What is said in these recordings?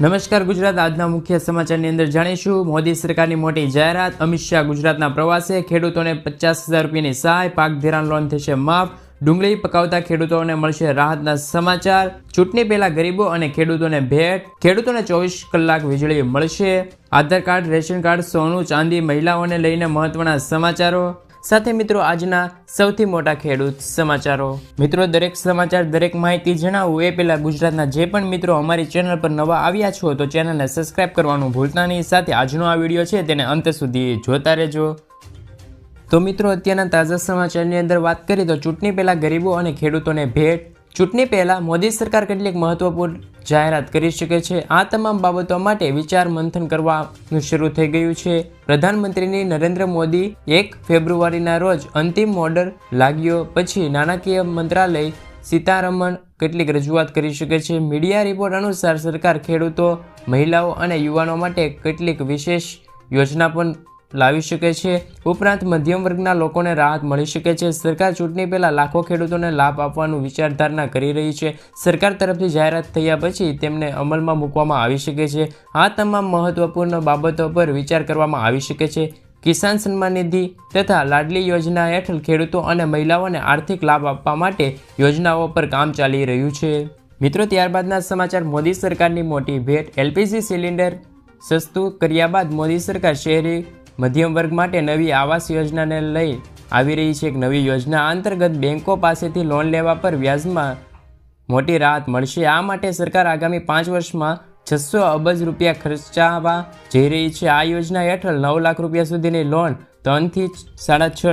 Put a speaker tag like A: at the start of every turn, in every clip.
A: નમસ્કાર ગુજરાત. આજના મુખ્ય સમાચારની અંદર જાણીશું. મોદી સરકારની મોટી જાહેરાત. અમિત શાહ ગુજરાતના પ્રવાસે. ખેડૂતોને પચાસ હજાર રૂપિયાની સહાય. પાક ધિરાણ લોન થશે માફ. ડુંગળી પકાવતા ખેડૂતોને મળશે રાહતના સમાચાર. ચૂંટણી પહેલા ગરીબો અને ખેડૂતોને ભેટ. ખેડૂતોને ચોવીસ કલાક વીજળી મળશે. આધાર કાર્ડ, રેશન કાર્ડ, સોનું, ચાંદી, મહિલાઓને લઈને મહત્વના સમાચારો. સાથે મિત્રો, આજના સૌથી મોટા ખેડૂત સમાચારો. મિત્રો, દરેક સમાચાર, દરેક માહિતી જણાવું. એ પહેલાં ગુજરાતના જે પણ મિત્રો અમારી ચેનલ પર નવા આવ્યા છો, તો ચેનલને સબસ્ક્રાઇબ કરવાનું ભૂલતા નહીં. સાથે આજનો આ વીડિયો છે, તેને અંત સુધી જોતા રહેજો. તો મિત્રો, અત્યારના તાજા સમાચારની અંદર વાત કરીએ તો ચૂંટણી પહેલાં ગરીબો અને ખેડૂતોને ભેટ. ચૂંટણી પહેલાં મોદી સરકાર કેટલીક મહત્વપૂર્ણ જાહેરાત કરી શકે છે. આ તમામ બાબતો માટે વિચાર મંથન કરવાનું શરૂ થઈ ગયું છે. પ્રધાનમંત્રીની નરેન્દ્ર મોદી એક ફેબ્રુઆરીના રોજ અંતિમ ઓર્ડર લાગ્યો પછી નાણાકીય મંત્રાલય સીતારમણ કેટલીક રજૂઆત કરી શકે છે. મીડિયા રિપોર્ટ અનુસાર સરકાર ખેડૂતો, મહિલાઓ અને યુવાનો માટે કેટલીક વિશેષ યોજના પણ લાવી શકે છે. ઉપરાંત મધ્યમ વર્ગના લોકોને રાહત મળી શકે છે. સરકાર ચૂંટણી પહેલાં લાખો ખેડૂતોને લાભ આપવાનું વિચારધારણા કરી રહી છે. સરકાર તરફથી જાહેરાત થયા પછી તેમને અમલમાં મૂકવામાં આવી શકે છે. આ તમામ મહત્વપૂર્ણ બાબતો પર વિચાર કરવામાં આવી શકે છે. કિસાન સન્માન નિધિ તથા લાડલી યોજના હેઠળ ખેડૂતો અને મહિલાઓને આર્થિક લાભ આપવા માટે યોજનાઓ પર કામ ચાલી રહ્યું છે. મિત્રો, ત્યારબાદના સમાચાર. મોદી સરકારની મોટી ભેટ. એલપીજી સિલિન્ડર સસ્તું કર્યા બાદ મોદી સરકાર શહેરી મધ્યમ વર્ગ માટે નવી આવાસ યોજનાને લઈ આવી રહી છે એક નવી યોજના. અંતર્ગત બેન્કો પાસેથી લોન લેવા પર વ્યાજમાં મોટી રાહત મળશે. આ માટે સરકાર આગામી પાંચ વર્ષમાં છસો અબજ રૂપિયા ખર્ચાવા જઈ રહી છે. આ યોજના હેઠળ નવ લાખ રૂપિયા સુધીની લોન ત્રણથી સાડા છ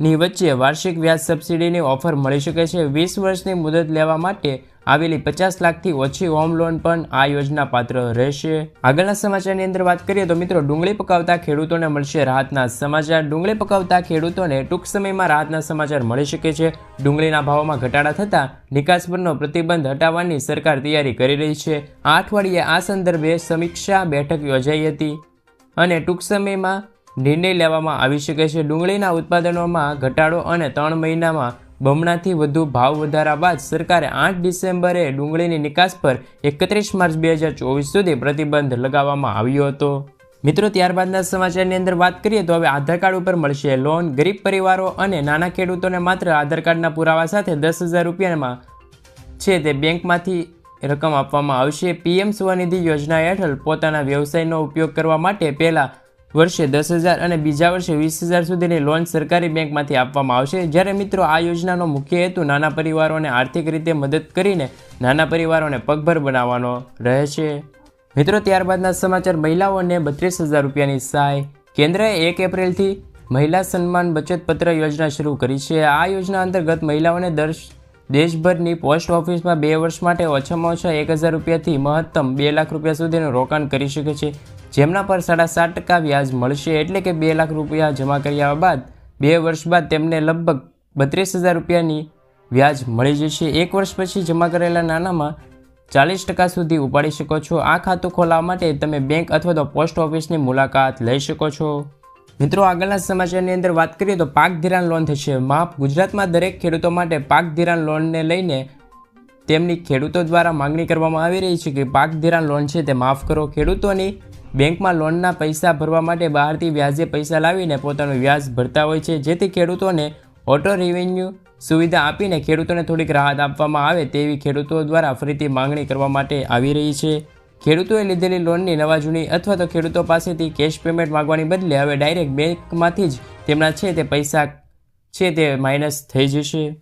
A: ટકાની વચ્ચે વાર્ષિક વ્યાજ સબસિડીની ઓફર મળી શકે છે. વીસ વર્ષની મુદત લેવા માટે આવેલી પચાસ લાખથી ઓછી હોમ લોન પણ આ યોજના પાત્ર રહેશે. આગળના સમાચારની અંદર વાત કરીએ તો મિત્રો ડુંગળી પકાવતા ખેડૂતોને મળશે રાહતના સમાચાર. ડુંગળી પકાવતા ખેડૂતોને ટૂંક સમયમાં રાહતના સમાચાર મળી શકે છે. ડુંગળીના ભાવોમાં ઘટાડા થતાં નિકાસ પરનો પ્રતિબંધ હટાવવાની સરકાર તૈયારી કરી રહી છે. આ અઠવાડિયે આ સંદર્ભે સમીક્ષા બેઠક યોજાઈ હતી અને ટૂંક સમયમાં નિર્ણય લેવામાં આવી શકે છે. ડુંગળીના ઉત્પાદનોમાં ઘટાડો અને ત્રણ મહિનામાં બમણાથી વધુ ભાવ વધારા બાદ સરકારે આઠ ડિસેમ્બરે ડુંગળીની નિકાસ પર એકત્રીસ માર્ચ બે હજાર ચોવીસ સુધી પ્રતિબંધ લગાવવામાં આવ્યો હતો. મિત્રો, ત્યારબાદના સમાચારની અંદર વાત કરીએ તો હવે આધાર કાર્ડ ઉપર મળશે લોન. ગરીબ પરિવારો અને નાના ખેડૂતોને માત્ર આધાર કાર્ડના પુરાવા સાથે દસ હજાર રૂપિયામાં છે તે બેંકમાંથી રકમ આપવામાં આવશે. પીએમ સ્વનિધિ યોજના હેઠળ પોતાના વ્યવસાયનો ઉપયોગ કરવા માટે પહેલાં વર્ષે દસ હજાર અને બીજા વર્ષે વીસ હજાર સુધીની લોન સરકારી બેંકમાંથી આપવામાં આવશે. જ્યારે મિત્રો આ યોજનાનો મુખ્ય હેતુ નાના પરિવારોને આર્થિક રીતે મદદ કરીને નાના પરિવારોને પગભર બનાવવાનો રહે છે મિત્રો, ત્યારબાદના સમાચાર. મહિલાઓને બત્રીસ હજાર રૂપિયાની સહાય. કેન્દ્રએ એક એપ્રિલથી મહિલા સન્માન બચત પત્ર યોજના શરૂ કરી છે. આ યોજના અંતર્ગત મહિલાઓને દર દેશભરની પોસ્ટ ઓફિસમાં બે વર્ષ માટે ઓછામાં ઓછા એક હજાર રૂપિયાથી મહત્તમ બે લાખ રૂપિયા સુધીનું રોકાણ કરી શકે છે. જેમના પર સાડા સાત ટકા વ્યાજ મળશે એટલે કે બે લાખ રૂપિયા જમા કર્યા બાદ બે વર્ષ બાદ તેમને લગભગ બત્રીસ હજાર રૂપિયાની વ્યાજ મળી જશે. એક વર્ષ પછી જમા કરેલા નાનામાં ચાલીસ ટકા સુધી ઉપાડી શકો છો. આ ખાતું ખોલાવવા માટે તમે બેંક અથવા તો પોસ્ટ ઓફિસની મુલાકાત લઈ શકો છો. મિત્રો, આગળના સમાચારની અંદર વાત કરીએ તો પાક ધિરાણ લોન થશે. માફ, ગુજરાતમાં દરેક ખેડૂતો માટે પાક ધિરાણ લોનને લઈને તેમની ખેડૂતો દ્વારા માંગણી કરવામાં આવી રહી છે કે પાક ધિરાણ લોન છે તે માફ કરો. ખેડૂતોની બેંકમાં લોનના પૈસા ભરવા માટે બહારથી વ્યાજે પૈસા લાવીને પોતાનું વ્યાજ ભરતા હોય છે. જેથી ખેડૂતોને ઓટો રેવન્યુ સુવિધા આપીને ખેડૂતોને થોડીક રાહત આપવામાં આવે તેવી ખેડૂતો દ્વારા ફરીથી માંગણી કરવા માટે આવી રહી છે. ખેડૂતોએ લીધેલી લોનની નવા જૂની અથવા તો ખેડૂતો પાસેથી કેશ પેમેન્ટ માગવાની બદલે હવે ડાયરેક્ટ બેંકમાંથી જ તેમના છે તે પૈસા છે તે માઇનસ થઈ જશે.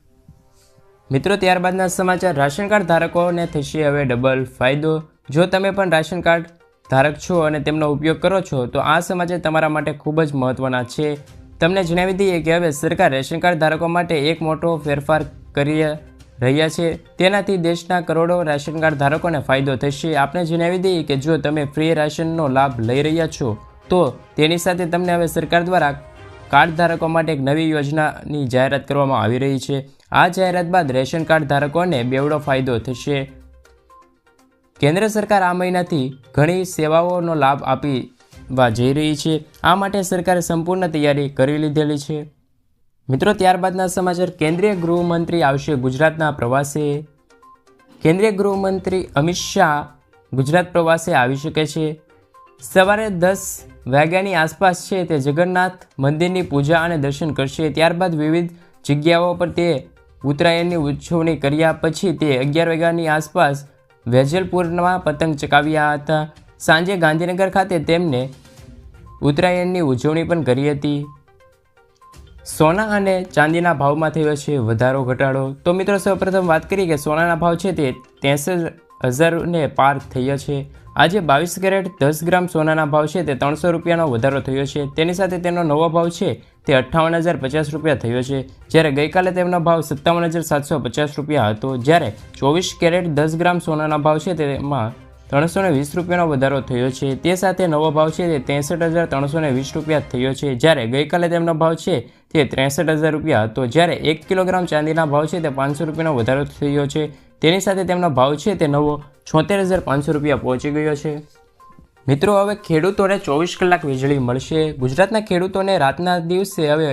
A: મિત્રો, ત્યારબાદના સમાચાર. રાશન કાર્ડ ધારકોને થશે હવે ડબલ ફાયદો. જો તમે પણ રાશન કાર્ડ ધારક છો અને તેમનો ઉપયોગ કરો છો, તો આ સમાચાર તમારા માટે ખૂબ જ મહત્ત્વના છે. તમને જણાવી દઈએ કે હવે સરકાર રેશન કાર્ડ ધારકો માટે એક મોટો ફેરફાર કરી રહ્યા છે. તેનાથી દેશના કરોડો રેશન કાર્ડ ધારકોને ફાયદો થશે. આપણે જણાવી દઈએ કે જો તમે ફ્રી રાશનનો લાભ લઈ રહ્યા છો, તો તેની સાથે તમને હવે સરકાર દ્વારા કાર્ડ ધારકો માટે એક નવી યોજનાની જાહેરાત કરવામાં આવી રહી છે. આ જાહેરાત બાદ રેશન કાર્ડ ધારકોને બેવડો ફાયદો થશે. કેન્દ્ર સરકાર આ મહિનાથી ઘણી સેવાઓનો લાભ આપીવા જઈ રહી છે. આ માટે સરકારે સંપૂર્ણ તૈયારી કરી લીધેલી છે. મિત્રો, ત્યારબાદના સમાચાર. કેન્દ્રીય ગૃહમંત્રી આવશે ગુજરાતના પ્રવાસે. કેન્દ્રીય ગૃહમંત્રી અમિત શાહ ગુજરાત પ્રવાસે આવી શકે છે. સવારે દસ વાગ્યાની આસપાસ છે તે જગન્નાથ મંદિરની પૂજા અને દર્શન કરશે. ત્યારબાદ વિવિધ જગ્યાઓ પર તે ઉત્તરાયણની ઉજવણી કર્યા પછી તે અગિયાર વાગ્યાની આસપાસ વેજલપુરમાં પતંગ ચકાવ્યા હતા. સાંજે ગાંધીનગર ખાતે તેમને ઉત્તરાયણની ઉજવણી પણ કરી હતી. સોના અને ચાંદીના ભાવમાં થયો છે વધારો ઘટાડો. તો મિત્રો, સૌપ્રથમ વાત કરીએ કે સોનાના ભાવ છે તે ત્રેસઠ હજારને પાર થયો છે. આજે બાવીસ કેરેટ દસ ગ્રામ સોનાના ભાવ છે, તે ત્રણસો રૂપિયાનો વધારો થયો છે. તેની સાથે તેનો નવો ભાવ છે, તે અઠ્ઠાવન હજાર પચાસ રૂપિયા થયો છે. જ્યારે ગઈકાલે તેમનો ભાવ સત્તાવન હજાર સાતસો પચાસ રૂપિયા હતો, જ્યારે ચોવીસ કેરેટ દસ ગ્રામ સોનાના ભાવ છે, તેમાં ત્રણસો વીસ રૂપિયાનો વધારો થયો છે. તે સાથે નવો ભાવ છે, તે ત્રેસઠ હજાર ત્રણસો વીસ રૂપિયા થયો છે. જ્યારે ગઈકાલે તેમનો ભાવ છે, તે ત્રેસઠ હજાર રૂપિયા હતો. જ્યારે એક કિલોગ્રામ ચાંદીના ભાવ છે, તે પાંચસો રૂપિયાનો વધારો થયો છે. તેની સાથે તેમનો ભાવ છે તે નવો છોતેર હજાર પાંચસો રૂપિયા પહોંચી ગયો છે. મિત્રો, હવે ખેડૂતોને ચોવીસ કલાક વીજળી મળશે. ગુજરાતના ખેડૂતોને રાતના દિવસે હવે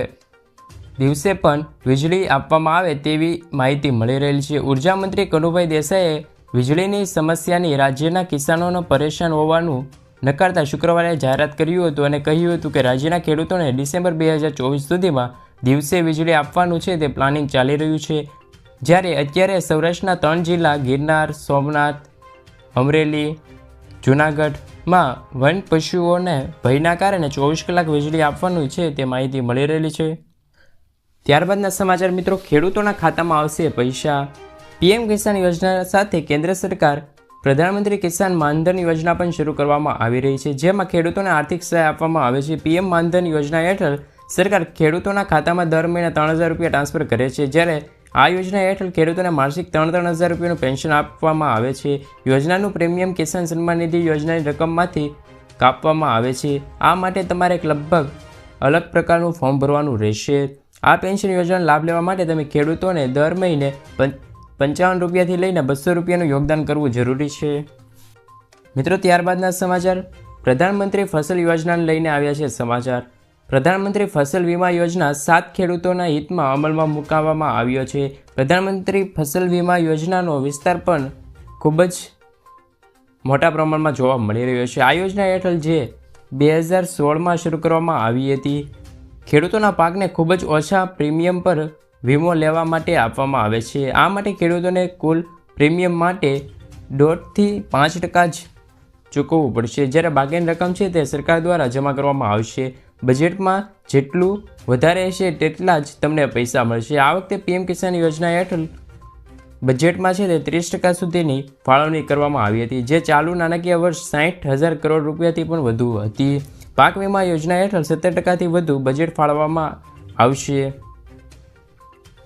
A: દિવસે પણ વીજળી આપવામાં આવે તેવી માહિતી મળી રહેલી છે. ઊર્જા મંત્રી કનુભાઈ દેસાઈએ વીજળીની સમસ્યાની રાજ્યના કિસાનોનો પરેશાન હોવાનું નકારતા શુક્રવારે જાહેરાત કર્યું હતું અને કહ્યું હતું કે રાજ્યના ખેડૂતોને ડિસેમ્બર બે હજાર ચોવીસ સુધીમાં દિવસે વીજળી આપવાનું છે તે પ્લાનિંગ ચાલી રહ્યું છે. જ્યારે અત્યારે સૌરાષ્ટ્રના ત્રણ જિલ્લા ગિરનાર, સોમનાથ, અમરેલી, જૂનાગઢમાં વન પશુઓને ભયના કારણે ચોવીસ કલાક વીજળી આપવાનું છે તે માહિતી મળી રહેલી છે. ત્યારબાદના સમાચાર મિત્રો, ખેડૂતોના ખાતામાં આવશે પૈસા. પીએમ કિસાન યોજના સાથે કેન્દ્ર સરકાર, પ્રધાનમંત્રી કિસાન માનધન યોજના પણ શરૂ કરવામાં આવી રહી છે, જેમાં ખેડૂતોને આર્થિક સહાય આપવામાં આવે છે. પીએમ માનધન યોજના હેઠળ સરકાર ખેડૂતોના ખાતામાં દર મહિને ત્રણ હજાર રૂપિયા ટ્રાન્સફર કરે છે, જ્યારે આ યોજના હેઠળ ખેડૂતોને માસિક ત્રણ ત્રણ હજાર રૂપિયાનું પેન્શન આપવામાં આવે છે. યોજનાનું પ્રીમિયમ કિસાન સન્માન નિધિ યોજનાની રકમમાંથી કાપવામાં આવે છે. આ માટે તમારે એક લગભગ અલગ પ્રકારનું ફોર્મ ભરવાનું રહેશે. આ પેન્શન યોજનાનો લાભ લેવા માટે તમે ખેડૂતોને દર મહિને પંચાવન રૂપિયાથી લઈને બસો રૂપિયાનું યોગદાન કરવું જરૂરી છે. મિત્રો, ત્યારબાદના સમાચાર. પ્રધાનમંત્રી ફસલ યોજનાને લઈને આવ્યા છે સમાચાર. પ્રધાનમંત્રી ફસલ વીમા યોજના સાત ખેડૂતોના હિતમાં અમલમાં મુકાવવામાં આવ્યો છે. પ્રધાનમંત્રી ફસલ વીમા યોજનાનો વિસ્તાર પણ ખૂબ જ મોટા પ્રમાણમાં જોવા મળી રહ્યો છે. આ યોજના હેઠળ જે બે હજાર સોળમાં શરૂ કરવામાં આવી હતી, ખેડૂતોના પાકને ખૂબ જ ઓછા પ્રીમિયમ પર વીમો લેવા માટે આપવામાં આવે છે. આ માટે ખેડૂતોને કુલ પ્રીમિયમ માટે દોઢથી પાંચ ટકા જ ચૂકવવું પડશે. જ્યારે બાકીની રકમ છે તે સરકાર દ્વારા જમા કરવામાં આવશે. બજેટમાં જેટલું વધારે હશે તેટલા જ તમને પૈસા મળશે. આ વખતે પીએમ કિસાન યોજના હેઠળ બજેટમાં છે તે ત્રીસ ટકા સુધીની ફાળવણી કરવામાં આવી હતી, જે ચાલુ નાણાકીય વર્ષ સાહીઠ હજાર કરોડ રૂપિયાથી પણ વધુ હતી. પાક વીમા યોજના હેઠળ સત્તર ટકાથી વધુ બજેટ ફાળવવામાં આવશે.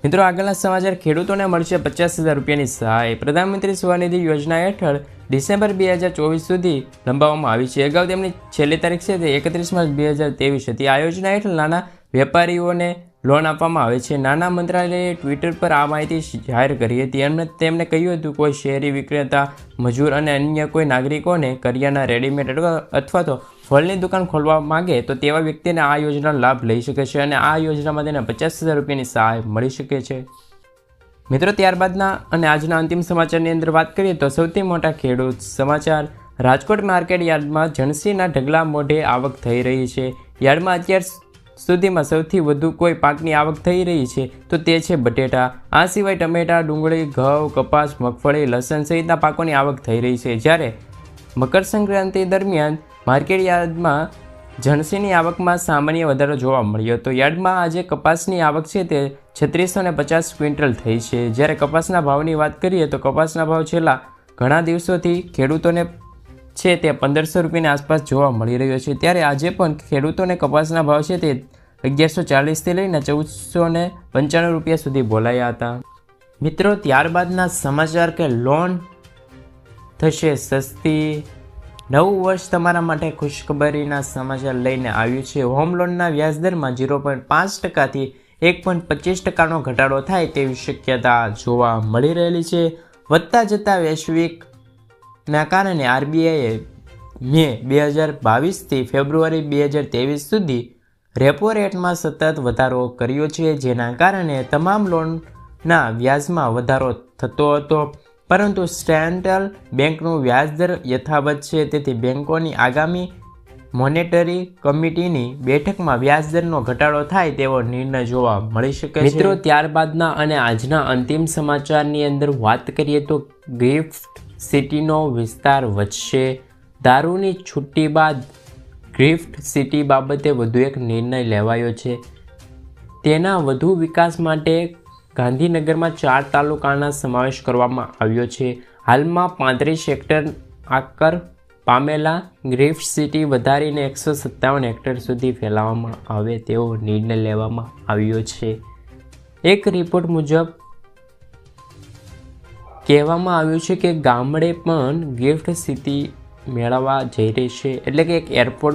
A: મિત્રો, આગળના સમાચાર ખેડૂતોને મળશે પચાસ હજાર રૂપિયાની સહાય. પ્રધાનમંત્રી સ્વનિધિ યોજના હેઠળ ડિસેમ્બર બે હજાર ચોવીસ સુધી લંબાવવામાં આવી છે. અગાઉ તેમની છેલ્લી તારીખ છે તે એકત્રીસ માર્ચ બે હજાર ત્રેવીસ હતી. આ યોજના હેઠળ નાના વેપારીઓને લોન આપવામાં આવે છે. નાના મંત્રાલયે ટ્વિટર પર આ માહિતી જાહેર કરી હતી. અને તેમણે કહ્યું હતું, કોઈ શહેરી વિક્રેતા, મજૂર અને અન્ય કોઈ નાગરિકોને કરિયાના રેડીમેડ અથવા તો ફળની દુકાન ખોલવા માંગે તો તેવા વ્યક્તિને આ યોજનાનો લાભ લઈ શકે છે અને આ યોજનામાં તેને પચાસ હજાર રૂપિયાની સહાય મળી શકે છે. મિત્રો, ત્યારબાદના અને આજના અંતિમ સમાચારની અંદર વાત કરીએ તો સૌથી મોટા ખેડૂત સમાચાર, રાજકોટ માર્કેટ યાર્ડમાં જણસીના ઢગલા મોઢે આવક થઈ રહી છે. યાર્ડમાં અત્યાર સુધીમાં સૌથી વધુ કોઈ પાકની આવક થઈ રહી છે તો તે છે બટેટા. આ સિવાય ટમેટા, ડુંગળી, ઘઉં, કપાસ, મગફળી, લસણ સહિતના પાકોની આવક થઈ રહી છે. જ્યારે મકર સંક્રાંતિ દરમિયાન માર્કેટ યાર્ડમાં જણસીની આવકમાં સામાન્ય વધારો જોવા મળ્યો હતો. યાર્ડમાં આજે કપાસની આવક છે તે છત્રીસો ને પચાસ ક્વિન્ટલ થઈ છે. જ્યારે કપાસના ભાવની વાત કરીએ તો કપાસના ભાવ છેલ્લા ઘણા દિવસોથી ખેડૂતોને છે તે પંદરસો રૂપિયાની આસપાસ જોવા મળી રહ્યો છે. ત્યારે આજે પણ ખેડૂતોને કપાસના ભાવ છે તે અગિયારસો ચાલીસથી લઈને ચૌદસો ને પંચાણું રૂપિયા સુધી બોલાયા હતા. મિત્રો, ત્યારબાદના સમાચાર કે લોન થશે સસ્તી નવું વર્ષ તમારા માટે ખુશખબરીના સમાચાર લઈને આવ્યું છે. હોમ લોનના વ્યાજદરમાં ઝીરો પોઈન્ટ પાંચ ટકાથી એક પોઈન્ટ પચીસ ટકાનો ઘટાડો થાય તેવી શક્યતા જોવા મળી રહેલી છે. વધતા જતા વૈશ્વિકના કારણે આરબીઆઈએ મે બે હજાર બાવીસથી ફેબ્રુઆરી બે હજાર ત્રેવીસ સુધી રેપો રેટમાં સતત વધારો કર્યો છે, જેના કારણે તમામ લોનના વ્યાજમાં વધારો થતો હતો. પરંતુ સેન્ટ્રલ બેંકનું વ્યાજદર યથાવત છે. તેથી બેંકોની આગામી મોનેટરી કમિટીની બેઠકમાં વ્યાજદરનો ઘટાડો થાય તેવો નિર્ણય જોવા મળી શકે મિત્રો, ત્યારબાદના અને આજના અંતિમ સમાચારની અંદર વાત કરીએ તો ગિફ્ટ સિટીનો વિસ્તાર વધશે. દારૂની છુટ્ટી બાદ ગિફ્ટ સિટી બાબતે વધુ એક નિર્ણય લેવાયો છે. તેના વધુ વિકાસ માટે ગાંધીનગરમાં ચાર તાલુકાના સમાવેશ કરવામાં આવ્યો છે. હાલમાં પાંત્રીસ હેક્ટર આકર પામેલા ગ્રીફ્ટ સિટી વધારીને એકસો સત્તાવન હેક્ટર સુધી ફેલાવવામાં આવે તેવો નિર્ણય લેવામાં આવ્યો છે. એક રિપોર્ટ મુજબ કહેવામાં આવ્યું છે કે ગામડે પણ ગિફ્ટ સિટી મેળવવા જઈ રહી છે. એટલે કે એક એરપોર્ટ